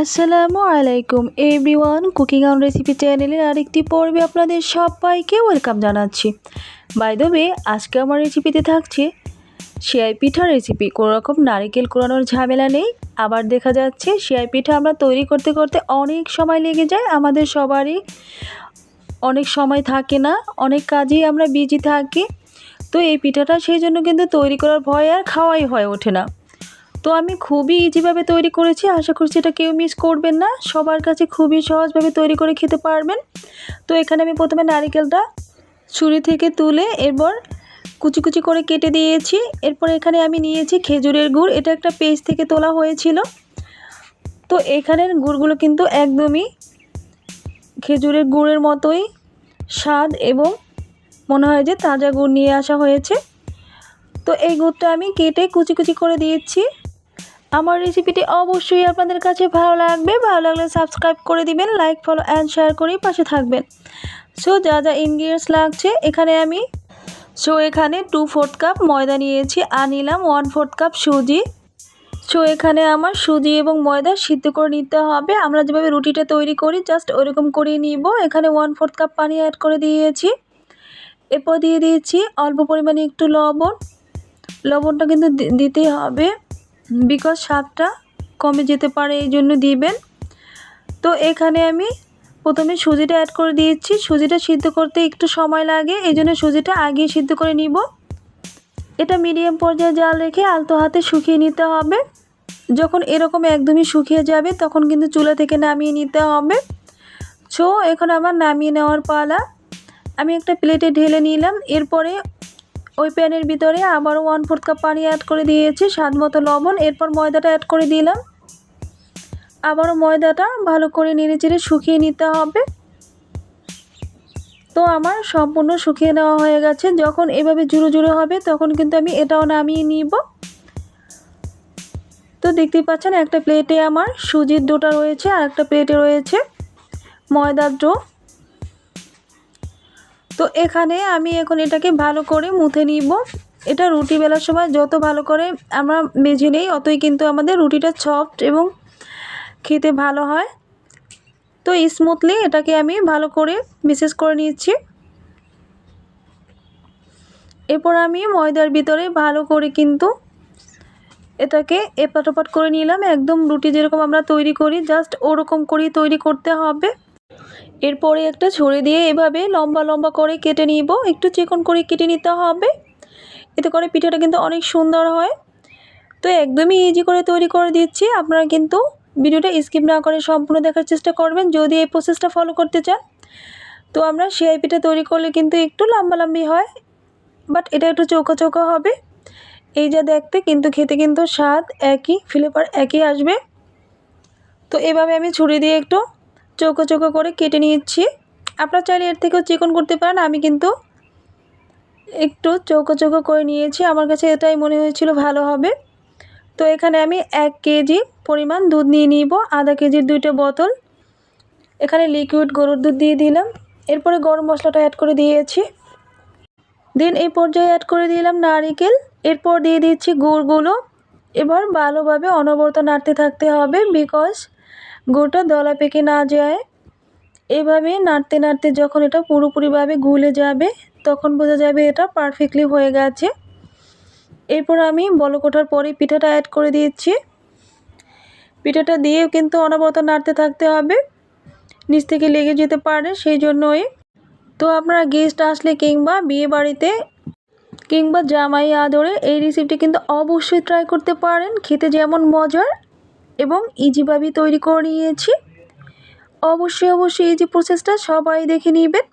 আসসালামু আলাইকুম everyone cooking on recipe চ্যানেলের আরেকটি পর্বে আপনাদের সবাইকে ওয়েলকাম জানাচ্ছি। বাই দ্য ওয়ে আজকে আমার রেসিপিতে থাকছে সেয়াই পিঠা রেসিপি কোনো রকম নারিকেল কোরানোর ঝামেলা নেই। আবার দেখা যাচ্ছে সেয়াই পিঠা আমরা তৈরি করতে করতে অনেক সময় লেগে যায়, আমাদের সবারই অনেক সময় থাকে না, অনেক কাজেই আমরা বিজি থাকি। তো এই পিঠাটা সেই জন্য কিন্তু তৈরি করার ভয় আর খাওয়াই হয়ে ওঠে না। তো আমি খুবই ইজিভাবে তৈরি করেছি। আশা করছি এটা কেউ মিস করবেন না। সবার কাছে খুবই সহজভাবে তৈরি করে খেতে পারবেন। তো এখানে আমি প্রথমে নারিকেলটা ছুরি থেকে তুলে এরপর কুচি কুচি করে কেটে দিয়েছি। এরপর এখানে আমি নিয়েছি খেজুরের গুড়। এটা একটা পেজ থেকে তোলা হয়েছিল। তো এখানের গুড়গুলো কিন্তু একদমই খেজুরের গুড়ের মতোই স্বাদ এবং মনে হয় যে তাজা গুড় নিয়ে আসা হয়েছে। তো এই গুড়টা আমি কেটে কুচি কুচি করে দিয়েছি। আমার রেসিপিটি অবশ্যই আপনাদের কাছে ভালো লাগবে, ভালো লাগলে সাবস্ক্রাইব করে দিবেন লাইক ফলো অ্যান্ড শেয়ার করেই পাশে থাকবেন। সো যা যা ইনগ্রিডিয়েন্টস লাগছে, এখানে আমি সো এখানে টু ফোর্থ কাপ ময়দা নিয়েছি, আর নিলাম ওয়ান ফোর্থ কাপ সুজি। সো এখানে আমার সুজি এবং ময়দা সিদ্ধ করে নিতে হবে। আমরা যেভাবে রুটিটা তৈরি করি জাস্ট ওইরকম করেই নিব। এখানে ওয়ান ফোর্থ কাপ পানি অ্যাড করে দিয়েছি। এরপর দিয়ে দিয়েছি অল্প পরিমাণে একটু লবণ। লবণটা কিন্তু দিতেই হবে। বিকজ স্বাদটা কমে যেতে পারে এই জন্য দিবেন। তো এখানে আমি প্রথমে সুজিটা অ্যাড করে দিয়েছি। সুজিটা সিদ্ধ করতে একটু সময় লাগে, এই জন্য সুজিটা আগেই সিদ্ধ করে নিব। এটা মিডিয়াম পর্যায়ে জাল রেখে আলতো হাতে শুকিয়ে নিতে হবে। যখন এরকম একদমই শুকিয়ে যাবে, তখন কিন্তু চুলা থেকে নামিয়ে নিতে হবে। সো এখন আমার নামিয়ে নেওয়ার পালা। আমি একটা প্লেটে ঢেলে নিলাম। এরপরে ওই প্যানের ভিতরে আবারও ওয়ান ফোর্থ কাপ পানি অ্যাড করে দিয়েছি, স্বাদ মতো লবণ, এরপর ময়দাটা অ্যাড করে দিলাম। আবারও ময়দাটা ভালো করে নেড়ে চেড়ে শুকিয়ে নিতে হবে। তো আমার সম্পূর্ণ শুকিয়ে নেওয়া হয়ে গেছে, যখন এভাবে জুড়ো জুড়ো হবে তখন কিন্তু আমি এটাও নামিয়ে নিব। তো দেখতেই পাচ্ছেন একটা প্লেটে আমার সুজির ডোটা রয়েছে আর একটা প্লেটে রয়েছে ময়দার ডো। তো এখানে আমি এখন এটাকে ভালো করে মুথে নিব। এটা রুটি বেলার সময় যত ভালো করে আমরা মেঝে নেই, অতই কিন্তু আমাদের রুটিটা সফট এবং খেতে ভালো হয়। তো স্মুথলি এটাকে আমি ভালো করে বিশেষ করে নিচ্ছি। এরপর আমি ময়দার ভিতরে ভালো করে কিন্তু এটাকে এপাট ওপাট করে নিলাম। একদম রুটি যেরকম আমরা তৈরি করি জাস্ট ওরকম করেই তৈরি করতে হবে। এরপরে একটা ছড়ে দিয়ে এভাবে লম্বা লম্বা করে কেটে নিব। একটু চিকন করে কেটে নিতে হবে। এতে করে পিঠাটা কিন্তু অনেক সুন্দর হয়। তো একদমই ইজি করে তৈরি করে দিচ্ছি। আপনারা কিন্তু ভিডিওটা স্কিপ না করে সম্পূর্ণ দেখার চেষ্টা করবেন। যদি এই প্রসেসটা ফলো করতে চান। তো আমরা সেয়াই পিঠা তৈরি করলে কিন্তু একটু লম্বালম্বি হয় বাট এটা একটু চৌকা চৌকা হবে। এই যা দেখতে কিন্তু খেতে কিন্তু স্বাদ একই ফ্লেভার একই আসবে। তো এভাবে আমি ছুরি দিয়ে একটু চৌকো চৌকো করে কেটে নিচ্ছি আপনার চাইলে এর থেকেও চিকন করতে পারেন। আমি কিন্তু একটু চৌকো চৌকো করে নিয়েছি। আমার কাছে এটাই মনে হয়েছিল ভালো হবে। তো এখানে আমি এক কেজি পরিমাণ দুধ নিয়ে নিব। আধা কেজির দুইটা বোতল। এখানে লিকুইড গরুর দুধ দিয়ে দিলাম। এরপরে গরম মশলাটা অ্যাড করে দিয়েছি। দেন এই পর্যায়ে অ্যাড করে দিলাম নারিকেল। এরপর দিয়ে দিচ্ছি গুড়গুলো। এবার ভালোভাবে অনবরত নাড়তে থাকতে হবে বিকজ গুড়টা দলা পেকে না যায়। এভাবে নাড়তে নাড়তে যখন এটা পুরোপুরিভাবে গুলে যাবে, তখন বোঝা যাবে এটা পারফেক্টলি হয়ে গেছে। এরপর আমি বলকোঠার পরে পিঠাটা অ্যাড করে দিয়েছি। পিঠাটা দিয়েও কিন্তু অনবরত নাড়তে থাকতে হবে। নিচ থেকে লেগে যেতে পারে সেই জন্যই। তো আপনারা গেস্ট আসলে কিংবা বিয়ে বাড়িতে কিংবা জামাই আদরে এই রেসিপিটি কিন্তু অবশ্যই ট্রাই করতে পারেন। খেতে যেমন মজার এবং ইজিভাবে তৈরি করে নিয়েছি। অবশ্যই অবশ্যই এই যে প্রসেসটা সবাই দেখে নেবেন।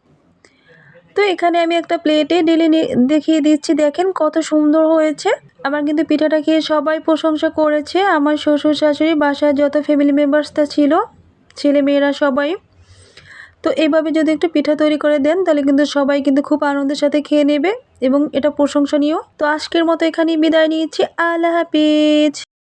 তো এখানে আমি একটা প্লেটে ডেলে দেখিয়ে দিচ্ছি। দেখেন কত সুন্দর হয়েছে। আমার কিন্তু পিঠাটা খেয়ে সবাই প্রশংসা করেছে। আমার শ্বশুর শাশুড়ি বাসায় যত ফ্যামিলি মেম্বার্সটা ছিল, ছেলে মেয়েরা সবাই। তো এইভাবে যদি একটু পিঠা তৈরি করে দেন, তাহলে কিন্তু সবাই কিন্তু খুব আনন্দের সাথে খেয়ে নেবে এবং এটা প্রশংসনীয়। তো আজকের মতো এখানেই বিদায় নিয়েছি আল্লাহ হাফিজ।